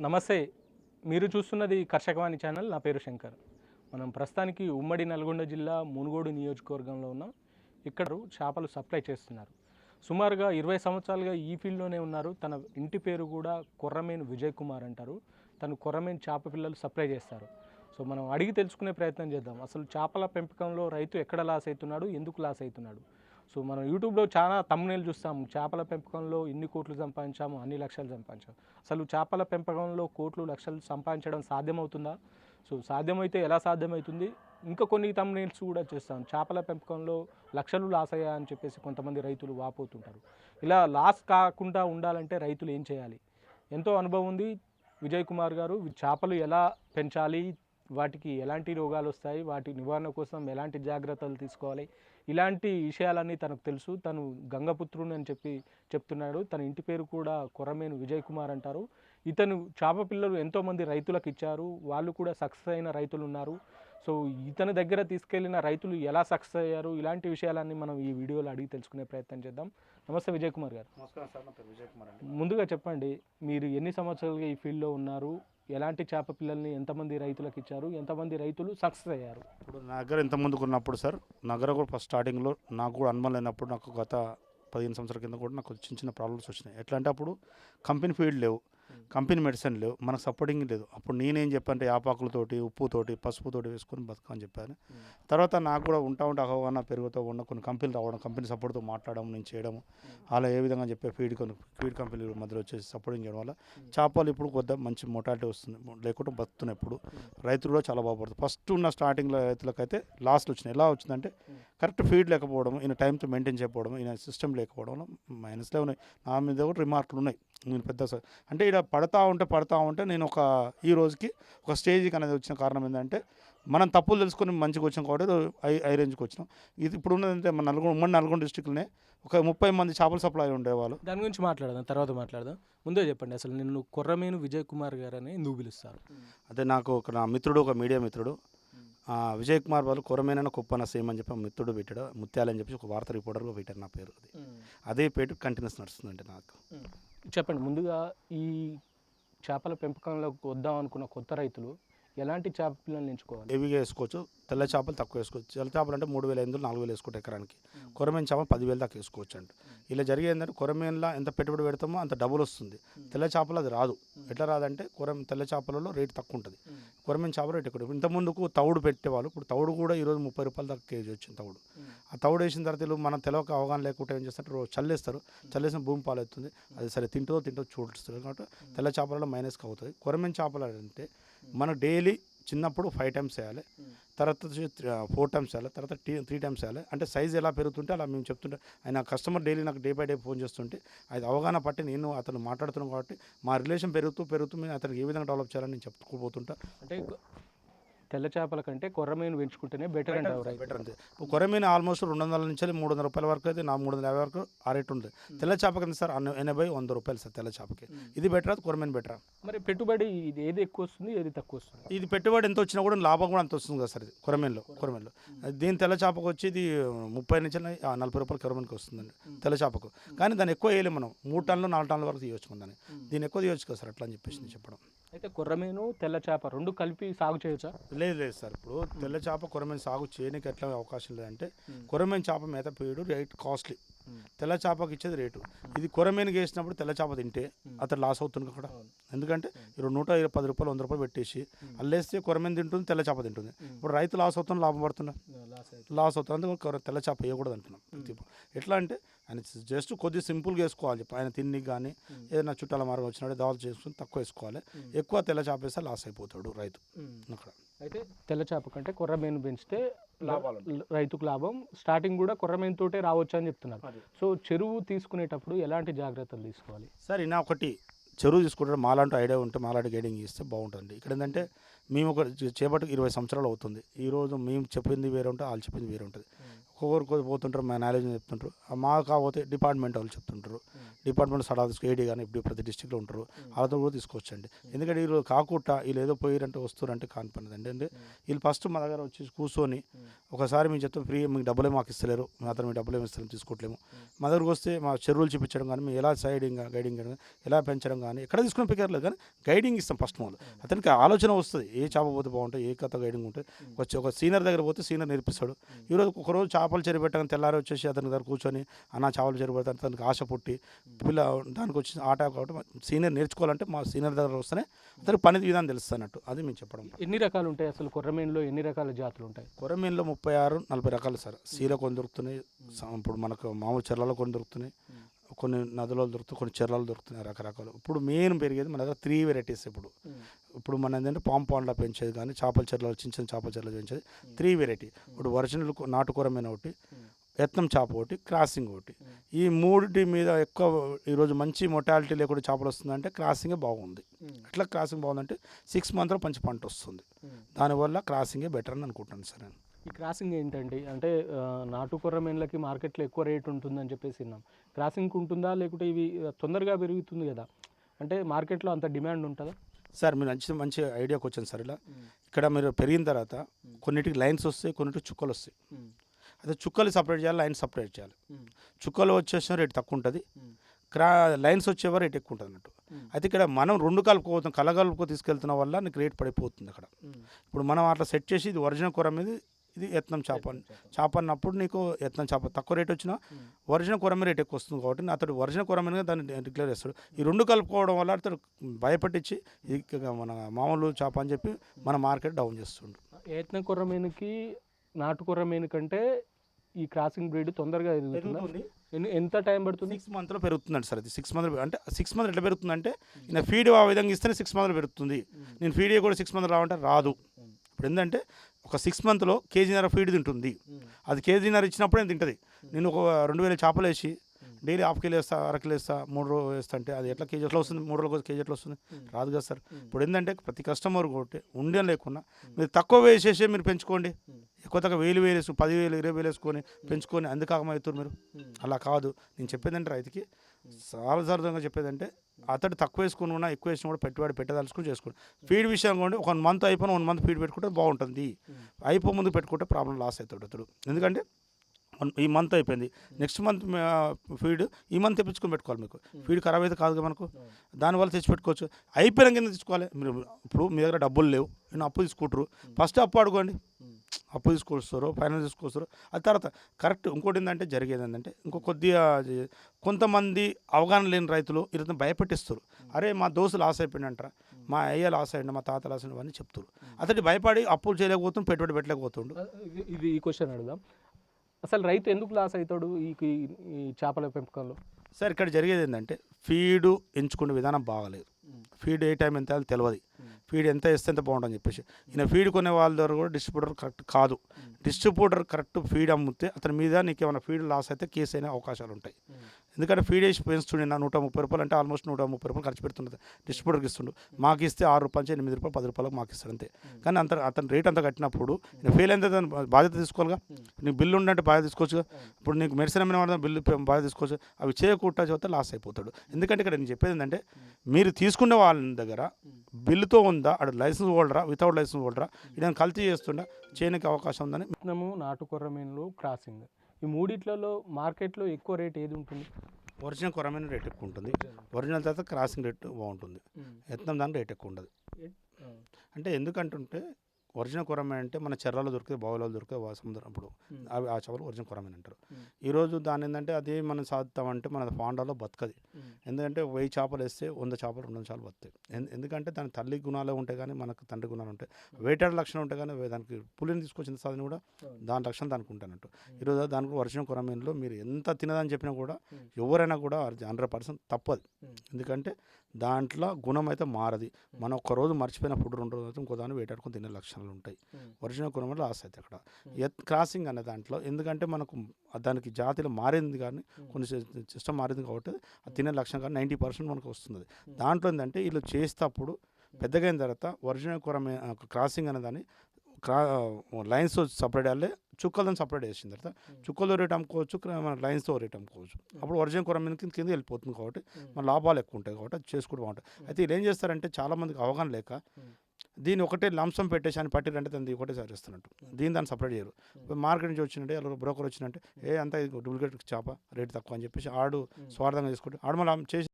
నమస్తే. మీరు చూస్తున్నది కర్షకవాణి ఛానల్. నా పేరు శంకర్. మనం ప్రస్తుతానికి ఉమ్మడి నల్గొండ జిల్లా మునుగోడు నియోజకవర్గంలో ఉన్నాం. ఇక్కడ చేపలు సప్లై చేస్తున్నారు. సుమారుగా ఇరవై సంవత్సరాలుగా ఈ ఫీల్డ్లోనే ఉన్నారు. తన ఇంటి పేరు కూడా కొర్రమేన్ విజయ్ కుమార్ అంటారు. తను కొర్రమేను చేప పిల్లలు సప్లై చేస్తారు. సో మనం అడిగి తెలుసుకునే ప్రయత్నం చేద్దాం. అసలు చేపల పెంపకంలో రైతు ఎక్కడ లాస్ అవుతున్నాడు? ఎందుకు లాస్ అవుతున్నాడు? సో మనం యూట్యూబ్లో చాలా తమ్మునేలు చూస్తాం. చేపల పెంపకంలో ఇన్ని కోట్లు సంపాదించాము అన్ని లక్షలు సంపాదించాము. అసలు చేపల పెంపకంలో కోట్లు లక్షలు సంపాదించడం సాధ్యమవుతుందా? సో సాధ్యమైతే ఎలా సాధ్యమవుతుంది ఇంకా కొన్ని తమ్మునేల్స్ కూడా చేస్తాం. చేపల పెంపకంలో లక్షలు లాస్ అయ్యా అని చెప్పేసి కొంతమంది రైతులు వాపోతుంటారు. ఇలా లాస్ కాకుండా ఉండాలంటే రైతులు ఏం చేయాలి? ఎంతో అనుభవం ఉంది విజయ్ కుమార్ గారు. చేపలు ఎలా పెంచాలి? వాటికి ఎలాంటి రోగాలు వస్తాయి? వాటి నివారణ కోసం ఎలాంటి జాగ్రత్తలు తీసుకోవాలి? ఇలాంటి విషయాలన్నీ తనకు తెలుసు. తను గంగపుత్రుని అని చెప్పి చెప్తున్నాడు. తన ఇంటి పేరు కూడా కొరమేను విజయ్ కుమార్ అంటారు. ఇతను చేప పిల్లలు ఎంతోమంది రైతులకు ఇచ్చారు. వాళ్ళు కూడా సక్సెస్ అయిన రైతులు ఉన్నారు. సో ఇతని దగ్గర తీసుకెళ్ళిన రైతులు ఎలా సక్సెస్ అయ్యారు? ఇలాంటి విషయాలన్నీ మనం ఈ వీడియోలో అడిగి తెలుసుకునే ప్రయత్నం చేద్దాం. నమస్తే విజయ్ కుమార్ గారు. నమస్కారం సార్. నా పేరు విజయ్ కుమార్ అండి. ముందుగా చెప్పండి మీరు ఎన్ని సంవత్సరాలుగా ఈ ఫీల్డ్లో ఉన్నారు? ఎలాంటి చేప పిల్లల్ని ఎంతమంది రైతులకు ఇచ్చారు? ఎంతమంది రైతులు సక్సెస్ అయ్యారు? ఇప్పుడు నా దగ్గర ఇంత ముందుకు ఉన్నప్పుడు సార్ నా దగ్గర కూడా ఫస్ట్ స్టార్టింగ్లో నాకు కూడా అనుమానం లేనప్పుడు నాకు గత పదిహేను సంవత్సరాల కింద కూడా నాకు చిన్న చిన్న ప్రాబ్లమ్స్ వచ్చినాయి. ఎట్లా అంటే అప్పుడు కంపెనీ ఫీల్డ్ లేవు. కంపెనీ మెడిసిన్ లేవు మనకు సపోర్టింగ్ లేదు. అప్పుడు నేనేం చెప్పంటే యాపాకులతోటి ఉప్పుతోటి పసుపుతోటి వేసుకొని బతకని చెప్పాను. తర్వాత నాకు కూడా ఉంటా ఉంటే అవగాహన పెరుగుతూ ఉన్న కొన్ని కంపెనీలు రావడం కంపెనీ సపోర్ట్తో మాట్లాడడం నేను చేయడం అలా ఏ విధంగా చెప్పే ఫీడ్ కొన్ని ఫీడ్ కంపెనీల మధ్యలో వచ్చేసి సపోర్టింగ్ చేయడం వల్ల చేపలు ఇప్పుడు కొద్దిగా మంచి మొటాలిటీ వస్తుంది. లేకుంటే బతుకుతున్నాయి ఇప్పుడు. రైతులు కూడా చాలా బాగుపడుతుంది ఫస్ట్ ఉన్న స్టార్టింగ్లో రైతులకైతే లాస్ట్లు వచ్చినాయి. ఎలా వచ్చిందంటే కరెక్ట్ ఫీడ్ లేకపోవడం ఈయన టైంతో మెయింటైన్ చేయకపోవడం ఈయన సిస్టమ్ లేకపోవడం మైనస్లే ఉన్నాయి. నా మీద కూడా రిమార్కులు ఉన్నాయి. నేను పెద్ద అంటే ఇక్కడ పడతా ఉంటే పడతా ఉంటే నేను ఒక ఈ రోజుకి ఒక స్టేజ్కి అనేది వచ్చిన కారణం ఏంటంటే మనం తప్పులు తెలుసుకొని మంచిగా వచ్చాం కాబట్టి ఐ ఐ రేంజ్కి వచ్చినాం. ఇది ఇప్పుడు ఉన్నదంటే మన నల్గొండ ఉమ్మడి నల్గొండ డిస్టిక్లోనే ఒక ముప్పై మంది చేపల సప్లై ఉండేవాళ్ళు. దాని గురించి మాట్లాడదాం తర్వాత మాట్లాడదాం. ముందే చెప్పండి అసలు నిన్ను కొర్రమేను విజయ్ కుమార్ గారు అని ఎందుకు పిలుస్తారు? అదే నాకు ఒక నా మిత్రుడు ఒక మీడియా మిత్రుడు. విజయ్ కుమార్ వాళ్ళు కొరమేన కుప్పన సేమ్ అని చెప్పి మిత్రుడు పెట్టాడు ముత్యాలని చెప్పి ఒక వార్తా రిపోర్టర్గా పెట్టారు నా పేరు అది. అదే పేరు కంటిన్యూస్ నడుస్తుందండి నాకు. చెప్పండి. ముందుగా ఈ చేపల పెంపకంలోకి వద్దాం అనుకున్న కొత్త రైతులు ఎలాంటి చేప పిల్లల్ని ఎంచుకోవాలి? హెవీగా వేసుకోవచ్చు. తెల్ల చేపలు తక్కువ వేసుకోవచ్చు. తెల్ల చేపలు అంటే మూడు వేల ఐదు వందలు నాలుగు వేలు వేసుకోవచ్చు ఎకరానికి. కొరమేన చేప పదివేలు దాకా వేసుకోవచ్చు అండి ఇలా జరిగేది ఏంటంటే కొరమేన్లో ఎంత పెట్టుబడి పెడతామో అంత డబుల్ వస్తుంది. తెల్ల చేపలు అది రాదు. ఎట్లా రాదంటే కొరం తెల్ల చేపలలో రేట్ తక్కువ ఉంటుంది. కొరమేన చేప రేట్ ఎక్కువ ఇంత ముందుకు తౌడు పెట్టేవాళ్ళు. ఇప్పుడు తౌడు కూడా ఈరోజు ముప్పై రూపాయల దాకా కేజీ వచ్చింది తౌడు ఆ తౌడు వేసిన తర్వాత మనం తెలవక అవగాహన లేకుంటే ఏం చేస్తారు? రోజు చల్లేస్తారు. చల్లేసిన భూమి పాలవుతుంది అది సరే తింటో తింటో చూడుస్తుంది కాబట్టి తెల్ల చేపలలో మైనస్కి అవుతుంది. కొరమేన చేపలు అంటే మనం డైలీ చిన్నప్పుడు ఫైవ్ టైమ్స్ వేయాలి తర్వాత ఫోర్ టైమ్స్ వేయాలి తర్వాత టీ త్రీ టైమ్స్ వేయాలి అంటే సైజ్ ఎలా పెరుగుతుంటే అలా మేము చెప్తుంటే ఆయన కస్టమర్ డైలీ నాకు డే బై డే ఫోన్ చేస్తుంటే అది అవగాహన పట్టి నేను అతను మాట్లాడుతున్నాను కాబట్టి మా రిలేషన్ పెరుగుతూ పెరుగుతూ మేము అతనికి ఏ విధంగా డెవలప్ చేయాలని నేను చెప్పుకోబోతుంటా అంటే తెల్ల చేపల కంటే కొర్రమేను పెంచుకుంటేనే బెటర్ అంటారు బెటర్ అంతే కొరమీన ఆల్మోస్ట్ రెండు వందల నుంచి మూడు వందల రూపాయల వరకు అయితే నా మూడు వందల యాభై వరకు ఆ రేట్ ఉంది. తెల్ల చేపకి ఎంత సార్? ఎనభై వంద రూపాయలు సార్ తెల్ల చేపకి. ఇది బెటర్ అది కొరమీన బెటర్ మరి పెట్టుబడి ఇది ఏది ఎక్కువ వస్తుంది ఏది తక్కువ వస్తుంది? ఇది పెట్టుబడి ఎంత వచ్చినా కూడా లాభం కూడా అంత వస్తుంది కదా సార్ ఇది కొరమేన్లో కొరమేన్లో దీని తెల్ల చేపకు వచ్చి ఇది ముప్పై నుంచి నలభై రూపాయలు కొరమేన్కి వస్తుందండి తెల్ల చేపకు. కానీ దాన్ని ఎక్కువ వేయలేము మనం. మూడు టన్నులు నాలుగు టన్నుల వరకు తీయవచ్చు మనం దాన్ని. దీన్ని ఎక్కువ తీయవచ్చు కదా సార్ అట్లా అని చెప్పేసి నేను చెప్పడం. అయితే కొర్రమేను తెల్ల చేప రెండు కలిపి సాగు చేయొచ్చా? లేదు లేదు సార్. ఇప్పుడు తెల్ల చేప కొరమేన్ సాగు చేయడానికి ఎట్లా అవకాశం లేదంటే కొరమేన్ చేప మేత పేయడు రేట్ కాస్ట్లీ. తెల్ల చేపకి ఇచ్చేది రేటు. ఇది కొరమేనికి వేసినప్పుడు తెల్ల చేప తింటే అతను లాస్ అవుతుంది అక్కడ. ఎందుకంటే ఇప్పుడు నూట ఇరవై పది రూపాయలు వంద రూపాయలు పెట్టేసి అల్లేస్తే కొరమేన్ తింటుంది తెల్ల చేప తింటుంది. ఇప్పుడు రైతు లాస్ అవుతుంది లాభం పడుతున్నా లాస్ అవుతుంది. అందుకు కొర- తెల్ల చేప వేయకూడదు అంటున్నాం. ఎట్లా అంటే ఆయన జస్ట్ కొద్దిగా సింపుల్గా వేసుకోవాలి. చెప్పి ఆయన తిండికి కానీ ఏదైనా చుట్టాల మార్గం వచ్చినట్టు దావలు చేసుకుని తక్కువ వేసుకోవాలి. ఎక్కువ తెల్ల చేప వేస్తే లాస్ అయిపోతాడు రైతు అక్కడ. అయితే తెల్ల చేప కంటే కొర్రమేను పెంచితే రైతుకు లాభం. స్టార్టింగ్ కూడా కొర్రమేను తోటే రావచ్చు అని చెప్తున్నారు సో చెరువు తీసుకునేటప్పుడు ఎలాంటి జాగ్రత్తలు తీసుకోవాలి? సార్ ఈయన ఒకటి చెరువు తీసుకుంటే మాలాంటి ఐడియా ఉంటే మాలాంటి గైడింగ్ ఇస్తే బాగుంటుంది. ఇక్కడ ఏంటంటే మేము ఒక చేపట్టుకు ఇరవై సంవత్సరాలు అవుతుంది. ఈరోజు మేము చెప్పింది వేరే ఉంటుంది వాళ్ళు చెప్పింది వేరే ఉంటుంది. ఒక్కొక్కరు పోతుంటారు మా నాలెడ్జ్ చెప్తుంటారు. మా కాకపోతే డిపార్ట్మెంట్ వాళ్ళు చెప్తుంటారు. డిపార్ట్మెంట్ సడా ఏడీ కానీ ఇప్పుడు ప్రతి డిస్టిక్లో ఉంటారు. వాళ్ళతో కూడా తీసుకొచ్చండి. ఎందుకంటే వీళ్ళు కాకుండా వీళ్ళు ఏదో పోయిరంటే వస్తారంటే కాని పని అండి అంటే వీళ్ళు ఫస్ట్ మా దగ్గర వచ్చి కూర్చొని ఒకసారి మేము చెప్తాం ఫ్రీ మీకు డబ్బులే మాకు ఇస్తలేరు. మా అతను మీకు డబ్బులు ఏమి ఇస్తలేము తీసుకోవట్లేము మా దగ్గరకు వస్తే మా చెరువులు చూపించడం కానీ మేము ఎలా సైడింగ్ గైడింగ్ కానీ ఎలా పెంచడం కానీ ఎక్కడ తీసుకుని పికర్లేదు కానీ గైడింగ్ ఇస్తాం ఫస్ట్ మాల్ అతనికి ఆలోచన వస్తుంది ఏ చేప పోతే బాగుంటుంది ఏ కథ గైడింగ్ ఉంటుంది వచ్చి ఒక సీనియర్ దగ్గర పోతే సీనియర్ నేర్పిస్తాడు. ఈరోజు ఒక రోజు చేపలు చెరి పెట్టగానే తెల్లారి వచ్చేసి అతని దగ్గర కూర్చొని అన్న చేపలు చెరి పెడతాను అతనికి ఆశ పుట్టి పిల్ల దానికి వచ్చి ఆట కాబట్టి సీనియర్ నేర్చుకోవాలంటే మా సీనియర్ దగ్గర వస్తేనే అతనికి పని విధానం తెలుస్తుంది అన్నట్టు. అది మేము చెప్పడం ఎన్ని రకాలు ఉంటాయి అసలు కొర్రమీనులో ఎన్ని రకాల జాతులు ఉంటాయి? కొరమీన్లో ముప్పై ఆరు నలభై రకాలు సార్. సీర కొన్ని దొరుకుతున్నాయి. ఇప్పుడు మనకు మామూలు చెర్లలో కొన్ని దొరుకుతున్నాయి. కొన్ని నదులలో దొరుకుతాయి కొన్ని చెర్లలో దొరుకుతున్నాయి రకరకాలు. ఇప్పుడు మెయిన్ పెరిగేది మన దగ్గర త్రీ వెరైటీస్ ఇప్పుడు. ఇప్పుడు మన ఏంటంటే పామ్ పాండ్లో పెంచేది కానీ చేపల చెర్లలో చిన్న చిన్న చేపల చెర్లలో పెంచేది. త్రీ వెరైటీ ఇప్పుడు ఒరిజినల్ కొ- నాటు కూరమైన ఒకటి యత్నం చేప ఒకటి క్రాసింగ్ ఒకటి. ఈ మూడిటి మీద ఎక్కువ ఈరోజు మంచి మొటాలిటీ లేకుండా చేపలు వస్తుందంటే క్రాసింగే బాగుంది. ఎట్లా క్రాసింగ్ బాగుందంటే సిక్స్ మంత్లో మంచి పంట వస్తుంది. దానివల్ల క్రాసింగే బెటర్ అని అనుకుంటాను సార్ నేను. ఈ క్రాసింగ్ ఏంటండి? అంటే ఆ, నాటు కొర్రమీన్లకి మార్కెట్లో ఎక్కువ రేట్ ఉంటుందని చెప్పేసి విన్నాం. క్రాసింగ్ ఉంటుందా? లేకుంటే ఇవి తొందరగా పెరుగుతుంది కదా. అంటే మార్కెట్లో అంత డిమాండ్ ఉంటుందా? సార్ మీరు మంచి మంచి ఐడియాకి వచ్చాను సార్ ఇలా. ఇక్కడ మీరు పెరిగిన తర్వాత కొన్నిటికి లైన్స్ వస్తాయి కొన్నిటికి చుక్కలు వస్తాయి. అదే చుక్కలు సపరేట్ చేయాలి లైన్స్ సపరేట్ చేయాలి. చుక్కలు వచ్చేసిన రేట్ తక్కువ ఉంటుంది క్రా లైన్స్ వచ్చేవా రేట్ ఎక్కువ ఉంటుంది అన్నట్టు అయితే ఇక్కడ మనం రెండు కలుపుకోవద్దాం కలగలుపుకో తీసుకెళ్తున్న వల్ల నీకు రేట్ పడిపోతుంది అక్కడ. ఇప్పుడు మనం అట్లా సెట్ చేసి ఇది ఒరిజినల్ కూర మీద ఇది యత్నం చేప అని- చేప. అన్నప్పుడు నీకు యత్నం చేప. తక్కువ రేట్ వచ్చినా ఒరిజినల్ కూర మీద రేట్ ఎక్కువ వస్తుంది కాబట్టి అతడు ఒరిజినల్ కూర మీద దాన్ని డిక్లేర్ చేస్తాడు. ఈ రెండు కలుపుకోవడం వల్ల అతడు భయపట్టించి మన మామూలు చేప అని చెప్పి మన మార్కెట్ డౌన్ చేస్తుండు. యత్న కొర్రమీనుకి నాటు కొర్రమీను కంటే ఈ క్రాసింగ్ బ్రీడ్ తొందరగా ఎదుగుతుందా? ఎంత టైం పడుతుంది? సిక్స్ మంత్లో పెరుగుతుందండి సార్ అది. సిక్స్ మంత్ అంటే సిక్స్ మంత్ ఎట్లా పెరుగుతుందంటే నేను ఫీడ్ ఆ విధంగా ఇస్తేనే సిక్స్ మంత్లో పెరుగుతుంది. నేను ఫీడ్ కూడా సిక్స్ మంత్ రావంటే రాదు. ఇప్పుడు ఏంటంటే ఒక సిక్స్ మంత్లో కేజీన్నర ఫీడ్ తింటుంది. అది కేజీన్నర ఇచ్చినప్పుడే తింటుంది. నేను ఒక రెండు వేల చేపలు వేసి డైలీ హాఫ్ కిలో వేస్తా అర కిలో వేస్తా మూడు రోజులు వేస్తా అంటే అది ఎట్లా కేజీ ఎట్లా వస్తుంది? మూడు రోజులకు కేజీ ఎట్లా వస్తుంది? రాదు కదా సార్. ఇప్పుడు ఏంటంటే ప్రతి కస్టమర్ ఒకటి ఉండే లేకున్నా మీరు తక్కువ వేసేసి మీరు పెంచుకోండి. ఎక్కువ తక్కువ వేలు వేలు వేసుకుని పదివేలు ఇరవై వేలు వేసుకొని పెంచుకొని అందుకాకమవుతారు మీరు. అలా కాదు. నేను చెప్పేదంటే రైతుకి చాలా సరదాగా చెప్పేదంటే అతడు తక్కువ వేసుకుని ఉన్నా ఎక్కువ వేసిన కూడా పెట్టుబడి పెట్టదలుచుకుని చేసుకోండి. ఫీడ్ విషయం కూడా ఒక మంత్ అయిపోయిన వన్ మంత్ ఫీడ్ పెట్టుకుంటే బాగుంటుంది. అయిపో ముందు పెట్టుకుంటే ప్రాబ్లం లాస్ అవుతాడు అతడు. ఎందుకంటే ఈ మంత్ అయిపోయింది. నెక్స్ట్ మంత్ ఫీడ్ ఈ మంత్ తెప్పించుకొని పెట్టుకోవాలి మీకు. ఫీడ్ ఖరాబ్ అయితే కాదు కదా మనకు. దానివల్ల తెచ్చి పెట్టుకోవచ్చు. అయిపోయిన కింద తెచ్చుకోవాలి మీరు ఇప్పుడు మీ దగ్గర డబ్బులు లేవు. నేను అప్పు తీసుకుంటారు. ఫస్ట్ అప్పు అడుకోండి అప్పు తీసుకొస్తారు. ఫైనాన్స్ తీసుకొస్తారు. అది తర్వాత కరెక్ట్ ఇంకోటి ఏంటంటే జరిగేది ఏంటంటే ఇంకో కొద్దిగా కొంతమంది అవగాహన లేని రైతులు ఇతను భయపెట్టిస్తారు. అరే మా దోస్తు లాస్ అయిపోయిందంటారా మా అయ్య లాస్ అయ్యండి మా తాత లాస్ అయ్యండి అని చెప్తారు. అతడి భయపడి అప్పులు చేయలేకపోతుండు పెట్టుబడి పెట్టలేకపోతుండు. ఇది ఈ క్వశ్చన్ అడుగుదాం. అసలు రైతు ఎందుకు లాస్ అవుతాడు ఈ ఈ- చేపల పెంపకంలో? సార్ ఇక్కడ జరిగేది ఏంటంటే ఫీడు ఎంచుకునే విధానం బాగలేదు. ఫీడ్ ఏ టైం ఎంత తెలియదు ఫీడ్ ఎంత వేస్తే ఎంత బాగుంటుందని చెప్పేసి. ఈయన ఫీడ్ కొనే వాళ్ళ దగ్గర కూడా డిస్ట్రిబ్యూటర్ కరెక్ట్ కాదు. డిస్ట్రిబ్యూటర్ కరెక్ట్ ఫీడ్ అమ్మితే అతని మీద నీకు ఏమైనా ఫీడ్ లాస్ అయితే కేసు అయిన అవకాశాలు ఉంటాయి. ఎందుకంటే ఫీడ్ వేసి పెంచుతుండే నా నూట ముప్పై రూపాయలు అంటే ఆల్మోస్ట్ నూట ముప్పై రూపాయలు ఖర్చు పెడుతుంది డిస్ట్రిబ్యూటర్కి ఇస్తుండు. మాకు ఇస్తే ఆరు రూపాయలు నుంచి ఎనిమిది రూపాయలు పది రూపాయలకు మాకు ఇస్తాడు అంతే. కానీ అంత అతను రేట్ అంతా కట్టినప్పుడు నేను ఫెయిల్ అయితే దాని బాధ్యత తీసుకోవాలిగా? నీకు బిల్లు ఉండంటే బాధ్యత తీసుకోవచ్చుగా? ఇప్పుడు నీకు మెడిసిన్ అమ్మిన వాడు బిల్లు బాధ్యత తీసుకోవచ్చు. అవి చేయకుండా చెబితే లాస్ అయిపోతాడు. ఎందుకంటే ఇక్కడ నేను చెప్పేది ఏంటంటే మీరు తీసుకునే వాళ్ళ దగ్గర బిల్లుతో ఉందా? అక్కడ లైసెన్స్ హోల్డరా వితౌట్ లైసెన్స్ హోల్డరా ఇదని కల్తీ చేస్తుండ చేయడానికి అవకాశం ఉందని నాటుకొర్ర నాటు క్రాసింగ్ ఈ మూడిట్లలో మార్కెట్లో ఎక్కువ రేట్ ఏది ఉంటుంది? ఒరిజినల్ కొరమైన రేట్ ఎక్కువ ఉంటుంది. ఒరిజినల్ తర్వాత క్రాసింగ్ రేట్ బాగుంటుంది. యత్నం దాని రేట్ ఎక్కువ ఉండదు. అంటే ఎందుకంటుంటే ఒరిజినల్ కొరమైన అంటే మన చెర్రలో దొరికే బావులలో దొరికే సముద్రం అప్పుడు. అవి ఆ చేపలు ఒరిజినల్ కొరమైన అంటారు. ఈరోజు దాని ఏంటంటే అదే మనం సాధిస్తామంటే మన ఫాండాలో బతకది. ఎందుకంటే వెయ్యి చేపలు వేస్తే వంద చేపలు రెండు చేపలు ఎందు- ఎందుకంటే దాని తల్లి గుణాలు ఉంటాయి కానీ మనకు తండ్రి గుణాలు ఉంటాయి. వేటాడు లక్షణం ఉంటాయి కానీ దానికి పులిని తీసుకొచ్చిన సాధన కూడా దాని లక్షణం దానికి ఉంటానట్టు ఈరోజు దానికి వర్షం కొరమీన్లో మీరు ఎంత తినదని చెప్పినా కూడా ఎవరైనా కూడా హండ్రెడ్ పర్సెంట్ తప్పదు. ఎందుకంటే దాంట్లో గుణం అయితే మారది. మనం ఒక్క రోజు మర్చిపోయిన ఫుడ్ రెండు రోజులు అయితే ఇంకో దాన్ని వేటాడుకొని తినే లక్షణాలు ఉంటాయి. ఒరిజినల్ గుణం లాస్ అవుతాయి అక్కడ. ఎత్ క్రాసింగ్ అనే దాంట్లో ఎందుకంటే మనకు దానికి జాతిలో మారింది కానీ కొన్ని సిస్టమ్ మారింది కాబట్టి అది తినే లక్షణం కానీ నైంటీ పర్సెంట్ మనకు వస్తుంది దాంట్లో ఏంటంటే వీళ్ళు చేసేటప్పుడు పెద్దగా అయిన తర్వాత ఒరిజినల్ కూర క్రాసింగ్ అనే దాన్ని క్రా లైన్స్ సపరేట్ వేయాలి చుక్కలను సపరేట్ చేసిన తర్వాత చుక్కలు రేట్ అమ్ముకోవచ్చు మన లైన్స్తో రేట్ అమ్ముకోవచ్చు అప్పుడు ఒరిజినల్ కూర మీద కింద కింద వెళ్ళిపోతుంది కాబట్టి మన లాభాలు ఎక్కువ ఉంటాయి కాబట్టి అది చేసుకుంటూ బాగుంటుంది. అయితే వీళ్ళు ఏం చేస్తారంటే చాలా మందికి అవగాహన లేక దీన్ని ఒకటే లంసం పెట్టేసి అని పట్టిరంటే దాన్ని ఒకటే సారి ఇస్తున్నట్టు దీన్ని దాన్ని సపరేట్ చేయరు. మార్కెట్ నుంచి వచ్చినట్టే అలా బ్రోకర్ వచ్చినట్టే ఏ అంతా డూప్లికేట్ చేప రేట్ తక్కువ అని చెప్పేసి ఆడు స్వార్థంగా తీసుకుంటే ఆడు మళ్ళీ చేసి